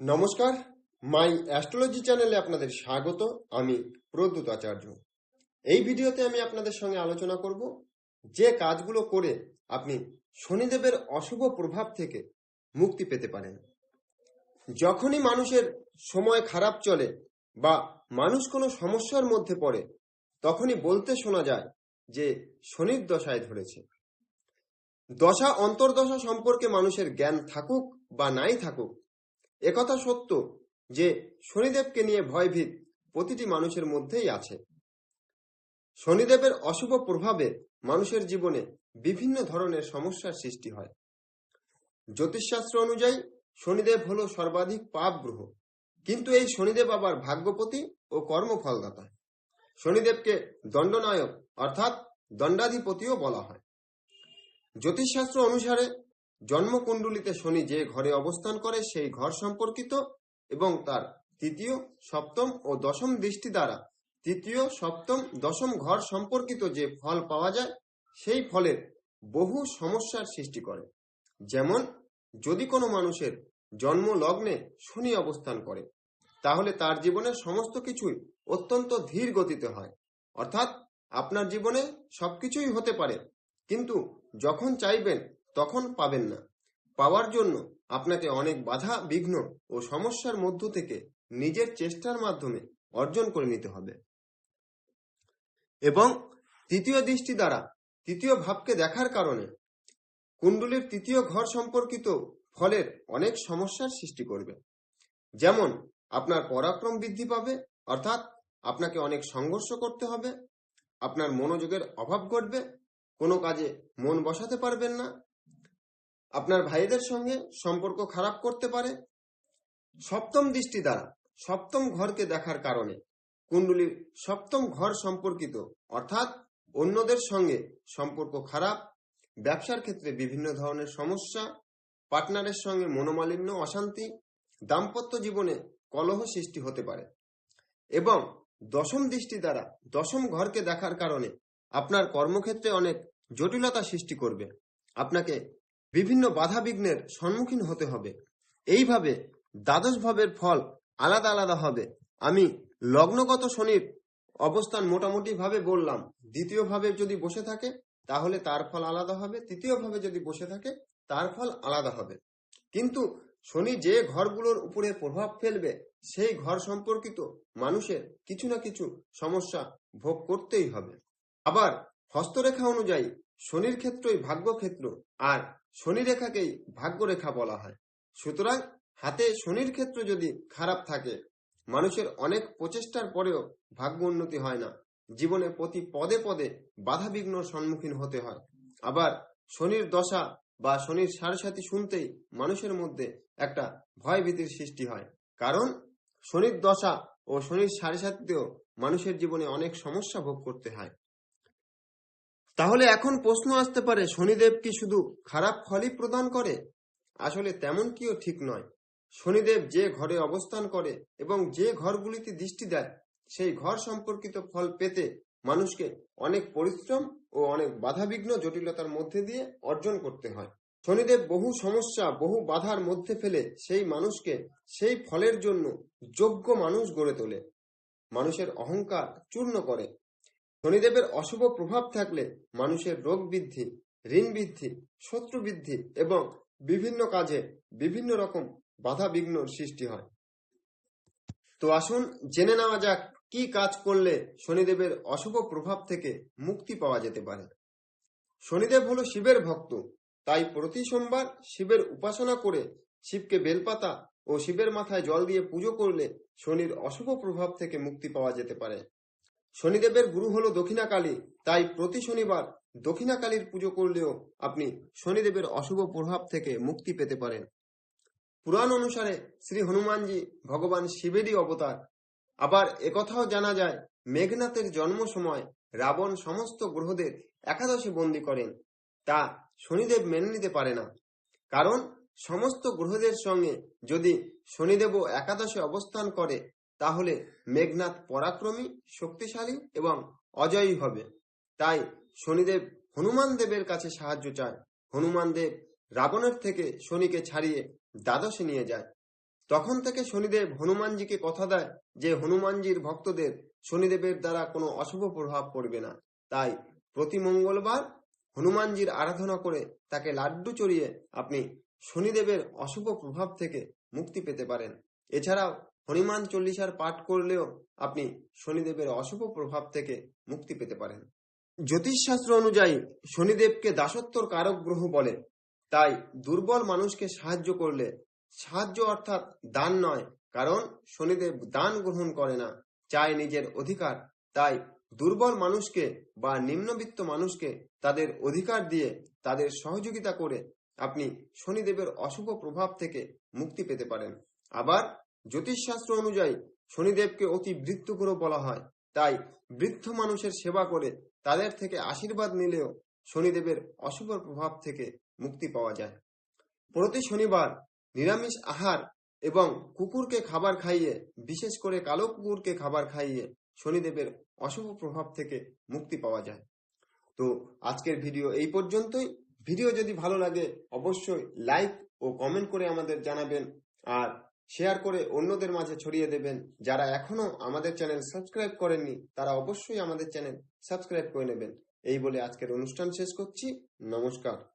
নমস্কার। মাই অ্যাস্ট্রোলজি চ্যানেলে আপনাদের স্বাগত। আমি প্রদ্যুৎ আচার্য। এই ভিডিওতে আমি আপনাদের সঙ্গে আলোচনা করব যে কাজগুলো করে আপনি শনিদেবের অশুভ প্রভাব থেকে মুক্তি পেতে পারেন। যখনই মানুষের সময় খারাপ চলে বা মানুষ কোনো সমস্যার মধ্যে পড়ে, তখনই বলতে শোনা যায় যে শনির দশায় ধরেছে। দশা অন্তর্দশা সম্পর্কে মানুষের জ্ঞান থাকুক বা নাই থাকুক একথা সত্য যে শনিদেবকে নিয়ে ভয়ভীত প্রতিটি মানুষের মধ্যেই আছে। শনিদেবের অশুভ প্রভাবে মানুষের জীবনে বিভিন্ন ধরনের সমস্যার সৃষ্টি হয়। জ্যোতিষশাস্ত্র অনুযায়ী শনিদেব হল সর্বাধিক পাপ গ্রহ। কিন্তু এই শনিদেব আবার ভাগ্যপতি ও কর্মফলদাতা। শনিদেবকে দণ্ডনায়ক অর্থাৎ দণ্ডাধিপতিও বলা হয়। জ্যোতিষশাস্ত্র অনুসারে জন্মকুণ্ডলিতে শনি যে ঘরে অবস্থান করে সেই ঘর সম্পর্কিত এবং তার তৃতীয়, সপ্তম ও দশম দৃষ্টি দ্বারা তৃতীয়, সপ্তম, দশম ঘর সম্পর্কিত যে ফল পাওয়া যায়, সেই ফলের বহু সমস্যার সৃষ্টি করে। যেমন, যদি কোনো মানুষের জন্ম লগ্নে শনি অবস্থান করে, তাহলে তার জীবনে সমস্ত কিছুই অত্যন্ত ধীর গতিতে হয়। অর্থাৎ, আপনার জীবনে সবকিছুই হতে পারে, কিন্তু যখন চাইবেন তখন পাবেন না। পাওয়ার জন্য আপনাকে অনেক বাধা, বিঘ্ন ও সমস্যার মধ্য থেকে নিজের চেষ্টার মাধ্যমে অর্জন করে নিতে হবে। এবং তৃতীয় দৃষ্টি দ্বারা, তৃতীয় ভাবকে দেখার কারণে কুণ্ডলীর তৃতীয় ঘর সম্পর্কিত ফলের অনেক সমস্যার সৃষ্টি করবে। যেমন, আপনার পরাক্রম বৃদ্ধি পাবে, অর্থাৎ আপনাকে অনেক সংঘর্ষ করতে হবে, আপনার মনোযোগের অভাব ঘটবে, কোনো কাজে মন বসাতে পারবেন না আপনার ভাইদের সঙ্গে সম্পর্ক খারাপ করতে পারে। সপ্তম দৃষ্টি দ্বারা, সপ্তম ঘরকে দেখার কারণে কুণ্ডলীর সপ্তম ঘর সম্পর্কিত, অর্থাৎ অন্যদের সঙ্গে সম্পর্ক খারাপ, ব্যবসার ক্ষেত্রে বিভিন্ন ধরনের সমস্যা, পার্টনারের সঙ্গে মনোমালিন্য, অশান্তি, দাম্পত্য জীবনে কলহ সৃষ্টি হতে পারে। এবং দশম দৃষ্টি দ্বারা, দশম ঘরকে দেখার কারণে আপনার কর্মক্ষেত্রে অনেক জটিলতা সৃষ্টি করবে। আপনাকে বিভিন্ন বাধা বিঘ্নের সম্মুখীন হতে হবে। এইভাবে দ্বাদশ ভাবের ফল আলাদা আলাদা হবে। আমি লগ্নগত শনির অবস্থান মোটামুটি ভাবে বললাম। দ্বিতীয় ভাবে যদি বসে থাকে, তাহলে তার ফল আলাদা হবে। তৃতীয় ভাবে যদি বসে থাকে, তার ফল আলাদা হবে। কিন্তু শনি যে ঘরগুলোর উপরে প্রভাব ফেলবে, সেই ঘর সম্পর্কিত মানুষের কিছু না কিছু সমস্যা ভোগ করতেই হবে। আবার হস্তরেখা অনুযায়ী শনির ক্ষেত্রই ভাগ্য ক্ষেত্র আর শনি রেখাকেই ভাগ্য রেখা বলা হয়। সুতরাং হাতে শনির ক্ষেত্র যদি খারাপ থাকে, মানুষের অনেক প্রচেষ্টার পরেও ভাগ্য উন্নতি হয় না। জীবনে প্রতি পদে পদে বাধা বিঘ্ন সম্মুখীন হতে হয়। আবার শনির দশা বা শনির সারসাথী শুনতেই মানুষের মধ্যে একটা ভয় ভীতির সৃষ্টি হয়। কারণ শনির দশা ও শনির সারসাথীতেও মানুষের জীবনে অনেক সমস্যা ভোগ করতে হয়। তাহলে এখন প্রশ্ন আসতে পারে, শনিদেব কি শুধু খারাপ ফলই প্রদান করে? আসলে তেমন কিও ঠিক নয়। শনিদেব যে ঘরে অবস্থান করে এবং যে ঘরগুলিতে দৃষ্টি দেয়, সেই ঘর সম্পর্কিত ফল পেতে মানুষকে অনেক পরিশ্রম ও অনেক বাধাবিঘ্ন জটিলতার মধ্যে দিয়ে অর্জন করতে হয়। শনিদেব বহু সমস্যা, বহু বাধার মধ্যে ফেলে সেই মানুষকে সেই ফলের জন্য যোগ্য মানুষ গড়ে তোলে। মানুষের অহংকার চূর্ণ করে। শনিদেবের অশুভ প্রভাব থাকলে মানুষের রোগ বৃদ্ধি, ঋণ বৃদ্ধি, শত্রু বৃদ্ধি এবং বিভিন্ন কাজে বিভিন্ন রকম বাধা বিঘ্ন সৃষ্টি হয়। তো আসুন জেনে নেওয়া যাক কি কাজ করলে শনিদেবের অশুভ প্রভাব থেকে মুক্তি পাওয়া যেতে পারে। শনিদেব হলো শিবের ভক্ত, তাই প্রতি সোমবার শিবের উপাসনা করে শিবকে বেলপাতা ও শিবের মাথায় জল দিয়ে পুজো করলে শনির অশুভ প্রভাব থেকে মুক্তি পাওয়া যেতে পারে। শনিদেবের গুরু হলো দক্ষিণাকালী, তাই প্রতি শনিবার দক্ষিণাকালীর পুজো করলেও আপনি শনিদেবের অশুভ প্রভাব থেকে মুক্তি পেতে পারেন। পুরাণ অনুসারে শ্রী হনুমানজি ভগবান শিবেরই অবতার। আবার একথাও জানা যায়, মেঘনাথের জন্ম সময় রাবণ সমস্ত গ্রহদের একাদশে বন্দী করেন, তা শনিদেব মেনে নিতে পারে না। কারণ সমস্ত গ্রহদের সঙ্গে যদি শনিদেবও একাদশে অবস্থান করে তাহলে মেঘনাথ পরাক্রমী, শক্তিশালী এবং অজয়ী হবে। তাই শনিদেব হনুমান দেবের কাছে সাহায্য চায়। হনুমান দেব রাবণের থেকে শনিকে ছাড়িয়ে দ্বাদশে নিয়ে যায়। তখন থেকে শনিদেব হনুমানজিকে কথা দেয় যে, হনুমানজির ভক্তদের শনিদেবের দ্বারা কোনো অশুভ প্রভাব পড়বে না। তাই প্রতি মঙ্গলবার হনুমানজির আরাধনা করে তাকে লাড্ডু চড়িয়ে আপনি শনিদেবের অশুভ প্রভাব থেকে মুক্তি পেতে পারেন। এছাড়াও হনুমান চল্লিশার পাঠ করলেও আপনি শনিদেবের অশুভ প্রভাব থেকে মুক্তি পেতে পারেন। জ্যোতিষশাস্ত্র অনুযায়ী শনিদেবকে দাসত্বর কারক গ্রহ বলে। তাই দুর্বল মানুষকে সাহায্য করলে, সাহায্য অর্থাৎ দান নয়, কারণ শনিদেব দান গ্রহণ করে না, চায় নিজের অধিকার। তাই দুর্বল মানুষকে বা নিম্নবিত্ত মানুষকে তাদের অধিকার দিয়ে তাদের সহযোগিতা করে আপনি শনিদেবের অশুভ প্রভাব থেকে মুক্তি পেতে পারেন। আবার জ্যোতিষশাস্ত্র অনুযায়ী শনিদেবকে অতি বৃত্ত গ্রহ বলা হয়। তাই বৃদ্ধ মানুষের সেবা করে তাদের থেকে আশীর্বাদ নিলেও শনিদেবের অশুভ প্রভাব থেকে মুক্তি পাওয়া যায়। প্রতি শনিবার নিরামিষ আহার এবং কুকুরকে খাবার খাইয়ে, বিশেষ করে কালো কুকুরকে খাবার খাইয়ে শনিদেবের অশুভ প্রভাব থেকে মুক্তি পাওয়া যায়। তো আজকের ভিডিও এই পর্যন্তই। ভিডিও যদি ভালো লাগে, অবশ্যই লাইক ও কমেন্ট করে আমাদের জানাবেন। আর শেয়ার করে অন্যদের মাঝে ছড়িয়ে দেবেন। যারা এখনও আমাদের চ্যানেল সাবস্ক্রাইব করেননি, তারা অবশ্যই আমাদের চ্যানেল সাবস্ক্রাইব করে নেবেন। এই বলে আজকের অনুষ্ঠান শেষ করছি। নমস্কার।